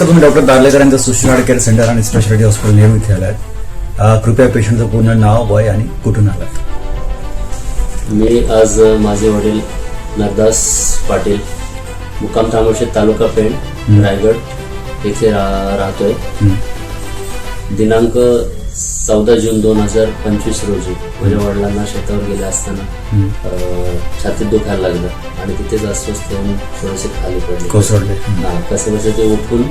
नमस्कार तुम्ही डॉक्टर दार्लेकर यांचं सुश्रुत केअर सेंटर आणि स्पेशालिटी हॉस्पिटल नेहरू इथे आलात. अ, कृपया पेशंटचं पूर्ण नाव वय आणि कुठून आलात? मी आज माझे वडील नरदास पाटील मुक्काम तामोशे तालुका पेण रायगड येथे राहतोय. दिनांक चौदा जून दोन हजार पंचवीस रोजी माझ्या वडिलांना शेतावर गेले असताना छातीत दुखायला लागलं आणि तिथेच अस्वस्थ होऊन थोडेसे खाली पडले. कोसळले. हं. कसे बसे ते उठून.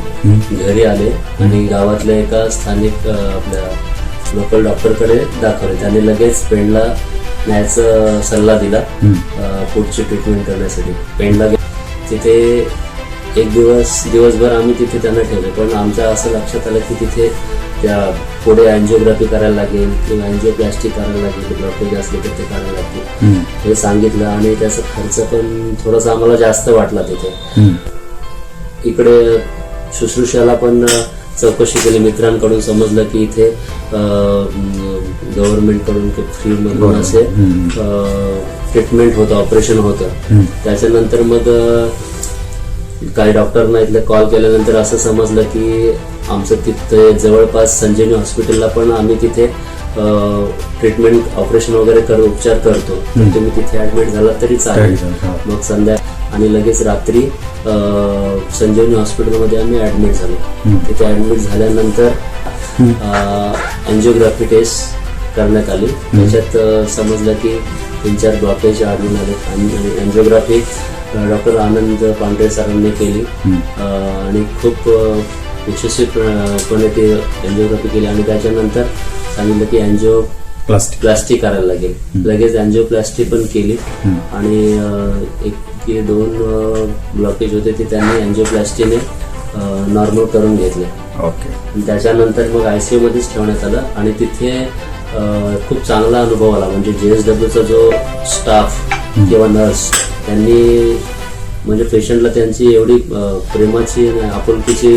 घरी आले आणि गावातल्या एका स्थानिक आपल्या लोकल डॉक्टरकडे दाखवले. त्यांनी लगेच पेणला न्यायचा सल्ला दिला पुढची ट्रीटमेंट करण्यासाठी. पेणला गे- तिथे एक दिवस दिवसभर आम्ही तिथे त्यांना ठेवले पण आमच्या असं लक्षात आलं की तिथे त्या पुढे अँजिओग्राफी करायला लागेल किंवा अँजिओप्लास्टिक करायला लागेल ब्लॉकेज असले तर ते करायला लागतील. हं. सांगितलं आणि त्याचा खर्च पण थोडासा आम्हाला जास्त वाटला तिथे. हं. इकडे शुश्रूषाला पण चौकशी केली. मित्रांकडून समजलं की इथे गव्हर्नमेंटकडून फ्री मधून असे ट्रीटमेंट होतं ऑपरेशन होतं. त्याच्यानंतर मग काही डॉक्टरना इथले कॉल केल्यानंतर असं समजलं की आमचं तिथे जवळपास संजीवनी हॉस्पिटलला पण आम्ही तिथे ट्रीटमेंट ऑपरेशन वगैरे कर उपचार करतो. तर तुम्ही तिथे ऍडमिट झाला तरी चालेल. मग संध्या आणि लगेच रात्री संजीवनी हॉस्पिटलमध्ये आम्ही ऍडमिट झालो. तिथे ऍडमिट झाल्यानंतर अँजिओग्राफी टेस्ट करण्यात आली. त्याच्यात समजलं की तीन चार ब्लॉकेज आढळून आले. आणि अँजिओग्राफी डॉक्टर आनंद पांढरे सरांनी केली. आणि खूप यशस्वीपणे ती अँजिओग्राफी केली. आणि त्याच्यानंतर सांगितलं की अँजिओ प्लास्टिक प्लास्टिक करायला लागेल. लगेच अँजिओप्लास्टी पण केली. आणि एक की दोन ब्लॉकेज होते ते त्यांनी अँजिओप्लास्टीने नॉर्मल करून घेतले. ओके त्याच्यानंतर मग आय सी मध्येच ठेवण्यात आलं. आणि तिथे खूप चांगला अनुभव आला. म्हणजे जे एस डब्ल्यूचा जो स्टाफ किंवा नर्स त्यांनी म्हणजे पेशंटला त्यांची एवढी प्रेमाची आणि आपुलकीची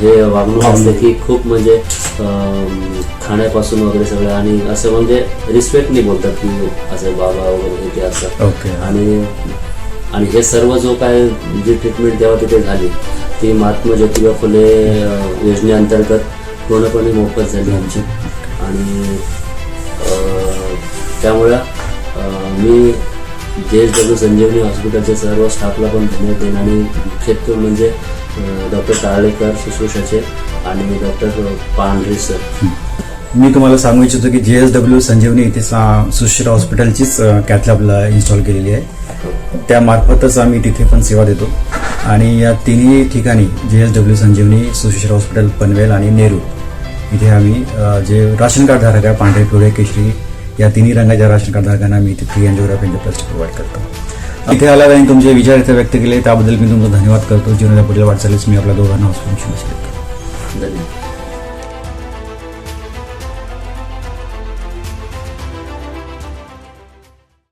हे वागणूक असते की खूप म्हणजे खाण्यापासून वगैरे सगळं आणि असं म्हणजे रिस्पेक्टनी बोलतात की असं बाबा वगैरे हे ते असं. आणि आणि हे सर्व जो काय जी ट्रीटमेंट तेव्हा तिथे झाली ती महात्मा ज्योतिबा फुले योजनेअंतर्गत पूर्णपणे मोफत झाली आमची. आणि त्यामुळं मी जे एस डब्ल्यू संजीवनी हॉस्पिटलच्या सर्व स्टाफला पण धन्यवाद देईन. आणि मुख्यत्वे म्हणजे डॉक्टर ताळेकर शुश्रूषाचे आणि डॉक्टर पांढरे सर. मी तुम्हाला सांगू इच्छितो की जे एस डब्ल्यू संजीवनी इथे सा- हॉस्पिटलचीच कॅथलॅबला इन्स्टॉल केलेली आहे. त्यामार्फतच आम्ही तिथे पण सेवा देतो. आणि या तिन्ही ठिकाणी J S W Sanjeevani Sushir hospital Panvel आणि नेहरू इथे आम्ही जे राशन कार्ड धारक आहे पांढरे पिवळे केशरी या तिन्ही रंगाच्या राशन कार्डधारकांना मी इथे फ्री अँजिओग्राफी प्लास्टिक प्रोव्हाइड करतो. इथे आला तुमचे विचार इथे व्यक्त केले त्याबद्दल मी तुमचा धन्यवाद करतो. जीवनाच्या पुढील वाटचालीस मी आपल्या दोघांना हॉस्पिटलशी धन्यवाद.